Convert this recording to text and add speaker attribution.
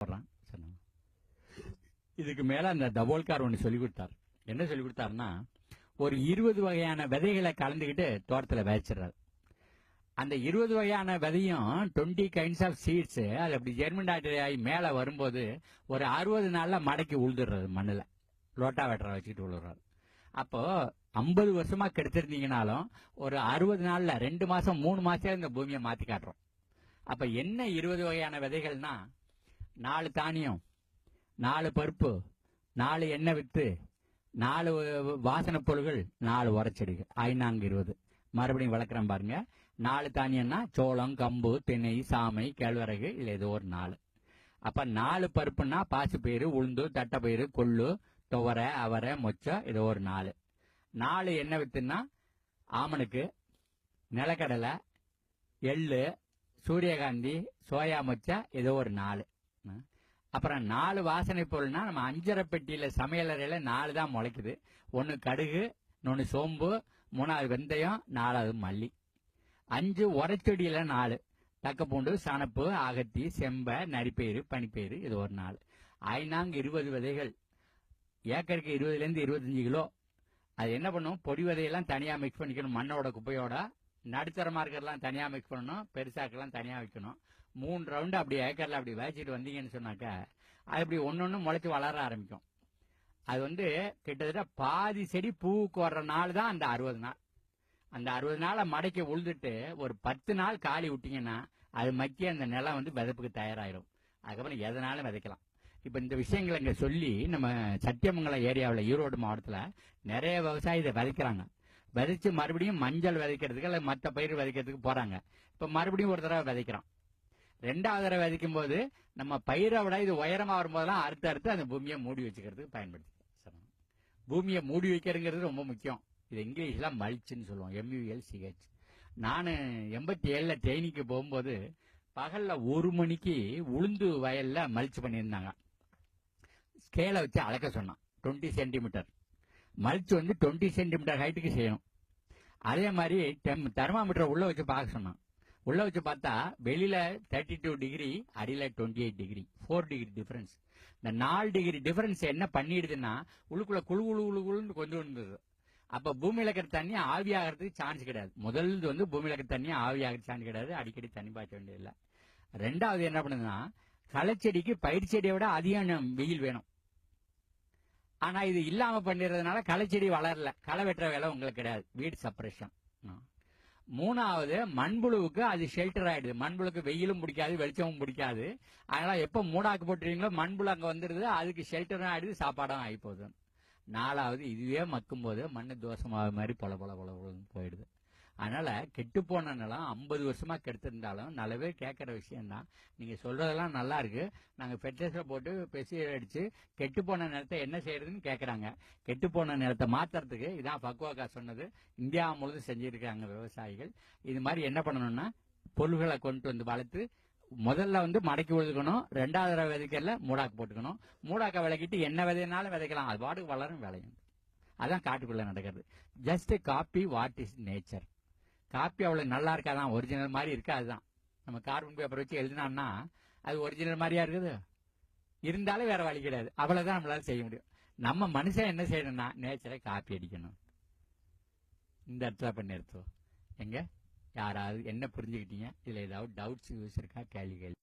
Speaker 1: போடுறான். சொன்னாங்க இதுக்கு மேல அந்த தபோல்கார் ஒன்று சொல்லி கொடுத்தார் என்ன சொல்லி கொடுத்தாருன்னா ஒரு இருபது வகையான விதைகளை கலந்துக்கிட்டு தோட்டத்துல விதைச்சிடுறாரு. அந்த இருபது வகையான விதையும் டுவெண்ட்டி கைண்ட்ஸ் ஆஃப் சீட்ஸ் அது அப்படி ஜெர்மினாட் ஆகி மேல வரும்போது ஒரு அறுபது நாள்ல மடக்கி உழுதுடுறது மண்ணுல. லோட்டா வெட்டரை வச்சுக்கிட்டு உழுறாரு அப்போ ஐம்பது வருஷமா கெடுத்திருந்தீங்கனாலும் ஒரு அறுபது நாள்ல ரெண்டு மாசம் மூணு மாசம் இந்த பூமியை மாற்றி காட்டுறோம். அப்ப என்ன இருபது வகையான விதைகள்னா நாலு தானியம் நாலு பருப்பு நாலு எண்ணெய் வித்து நாலு வாசனை பொருள்கள் நாலு உரைச்செடிகள். ஐநாங்க இருபது. மறுபடியும் வளர்க்குறேன் பாருங்க. நாலு தானியம்னா சோளம் கம்பு திணை சாமை கேழ்வரகு இல்லை ஏதோ ஒரு நாலு. அப்போ நாலு பருப்புன்னா பாசிப்பயிறு உளுந்து தட்டைப்பயிறு கொள்ளு துவரை அவரை மொச்சை ஏதோ ஒரு நாலு. நாலு எண்ணெய் வித்துன்னா ஆமனுக்கு நிலக்கடலை எள்ளு சூரியகாந்தி சோயா மொச்சை ஏதோ ஒரு நாலு. அப்புறம் நாலு வாசனை பொருள்னா நம்ம அஞ்சரை பெட்டியில சமையலறையில நாலு தான் முளைக்குது. ஒன்னு கடுகு இன்னொன்று சோம்பு மூணாவது வெந்தயம் நாலாவது மல்லி. அஞ்சு உரைச்செடியில நாலு. தக்கப்பூண்டு சணப்பு அகத்தி செம்ப நரிப்பயிறு பனிப்பயிறு இது ஒரு நாள் ஐநாங்க இருபது விதைகள். ஏக்கருக்கு இருபதுல இருந்து இருபத்தஞ்சு கிலோ. அது என்ன பண்ணும்? பொடி விதையெல்லாம் தனியாக மிக்ஸ் பண்ணிக்கணும். மண்ணோட குப்பையோட. நடுத்தரமாக இருக்கிறதெல்லாம் தனியாக மிக்ஸ் பண்ணணும் பெருசாக்கெல்லாம் தனியாக வைக்கணும். மூணு ரவுண்டு அப்படி ஏக்கரில் அப்படி வச்சுட்டு வந்தீங்கன்னு சொன்னாக்கா அது அப்படி ஒன்று முளைச்சி வளர ஆரம்பிக்கும். அது வந்து கிட்டத்தட்ட பாதி செடி பூவுக்கு வர்ற நாள் தான் அந்த அறுபது நாள். அந்த அறுபது நாளை மடக்கி உழுதுட்டு ஒரு பத்து நாள் காலி விட்டிங்கன்னா அது மக்கி அந்த நிலம் வந்து விதப்புக்கு தயாராகிடும் அதுக்கப்புறம் எதனாலும் விதைக்கலாம். இப்போ இந்த விஷயங்களை இங்கே சொல்லி நம்ம சத்தியமங்கலம் ஏரியாவில் ஈரோடு மாவட்டத்தில் நிறைய விவசாயி இதை விதைக்கிறாங்க. விதைச்சு மறுபடியும் மஞ்சள் விதைக்கிறதுக்கு இல்லை மற்ற பயிர் விதைக்கிறதுக்கு போறாங்க. இப்ப மறுபடியும் ஒரு தடவை விதைக்கிறோம். ரெண்டாவது தடவை விதைக்கும் போது நம்ம பயிரை விட இது உயரமா வரும்போதெல்லாம் அறுத்து அறுத்து அந்த பூமியை மூடி வச்சுக்கிறதுக்கு பயன்படுத்தி சரி. பூமியை மூடி வைக்கிறதுங்கிறது ரொம்ப முக்கியம். இது இங்கிலீஷ்ல மல்ச்சுன்னு சொல்லுவோம். எம்யூஎல் சிஹெச் நான் எண்பத்தி ஏழுல தேனிக்கு போகும்போது பகல்ல ஒரு மணிக்கு உளுந்து வயல்ல மல்ச் பண்ணியிருந்தாங்க. ஸ்கேலை வச்சு அளக்க சொன்னான். டுவெண்ட்டி சென்டிமீட்டர் மல்ச் வந்து டுவெண்ட்டி சென்டிமீட்டர் ஹைட்டுக்கு செய்யணும். அதே மாதிரி டெம் தெர்மாமீட்டரை உள்ளே வச்சு பார்க்க சொன்னான். உள்ளே வச்சு பார்த்தா வெளியில் தேர்ட்டி டூ டிகிரி அடியில் twenty eight degree four degree difference இந்த நாலு டிகிரி டிஃபரன்ஸ் என்ன பண்ணிடுதுன்னா உள்ளுக்குள்ள குழு குழு குழு குழுன்னு கொண்டு இருந்தது அப்போ பூமியில இருக்கிற தண்ணி ஆவியாகிறதுக்கு சான்ஸ் கிடையாது. முதல்து வந்து பூமியில் இருக்கிற தண்ணி ஆவியாகிற சான்ஸ் கிடையாது. அடிக்கடி தண்ணி பாய்ச்ச வேண்டியதில்லை. ரெண்டாவது என்ன பண்ணுதுன்னா களைச்செடிக்கு பயிர் செடியை விட அதிகம் வெயில் வேணும். ஆனா இது இல்லாம பண்ணிடுறதுனால களைச்செடி வளரல. களை வெட்டுற வேலை உங்களுக்கு கிடையாது. வீடு சப்ரேஷன் மூணாவது மண்புழுவுக்கு அது ஷெல்டர் ஆயிடுது. மண்புழுக்கு வெயிலும் பிடிக்காது வெளிச்சமும் பிடிக்காது. அதனால எப்ப மூடாக்கு போட்டுறீங்களோ மண்புழு அங்க வந்துருது. அதுக்கு ஷெல்டரும் ஆயிடுது சாப்பாடும் ஆகி போகுது நாலாவது இதுவே மக்கும் போது மண்ணு தோசமாக மாதிரி பொல பொல பொல போயிடுது. அதனால கெட்டு போன நிலம் ஐம்பது வருஷமா கெடுத்திருந்தாலும் நல்லவே கேட்குற கேட்கற விஷயம்தான். நீங்க சொல்றதெல்லாம் நல்லா இருக்கு. நாங்க ஃபெர்டிலைசரை போட்டு பெசி அடிச்சு கெட்டு போன நிலத்தை என்ன செய்யறதுன்னு கேட்குறாங்க. கெட்டு போன நிலத்தை மாத்துறதுக்கு இதான் பக்குவாக்கா சொன்னது. இந்தியா முழுதும் செஞ்சிருக்காங்க விவசாயிகள். இது மாதிரி என்ன பண்ணணும்னா பொருள்களை கொண்டு வந்து வளர்த்து முதல்ல வந்து மடக்கி விழுதுக்கணும் ரெண்டாவது தடவை விதைக்கல மூடாக்கு போட்டுக்கணும். மூடாக்க விளக்கிட்டு என்ன விதைனாலும் விதைக்கலாம். அது பாட்டுக்கு வளரும் விளையும். அதான் காட்டுக்குள்ள நடக்கிறது. Just coffee what is nature coffee அவ்வளோ நல்லா இருக்காதான் ஒரிஜினல் மாதிரி இருக்காதுதான். நம்ம கார்பன் பேப்பர் வச்சு எழுதினான்னா அது ஒரிஜினல் மாதிரியா இருக்குது? இருந்தாலும் வேற வழி கிடையாது. அவ்வளோதான் நம்மளால செய்ய முடியும். நம்ம மனுஷன் என்ன செய்யணும்னா நேச்சரை காப்பி அடிக்கணும். இந்த இடத்துல பண்ணி எடுத்தோம் எங்க? யாராவது என்ன புரிஞ்சுக்கிட்டீங்க? இதில் ஏதாவது டவுட்ஸ் யூஸ் இருக்கா? கேள்வி கேள்வி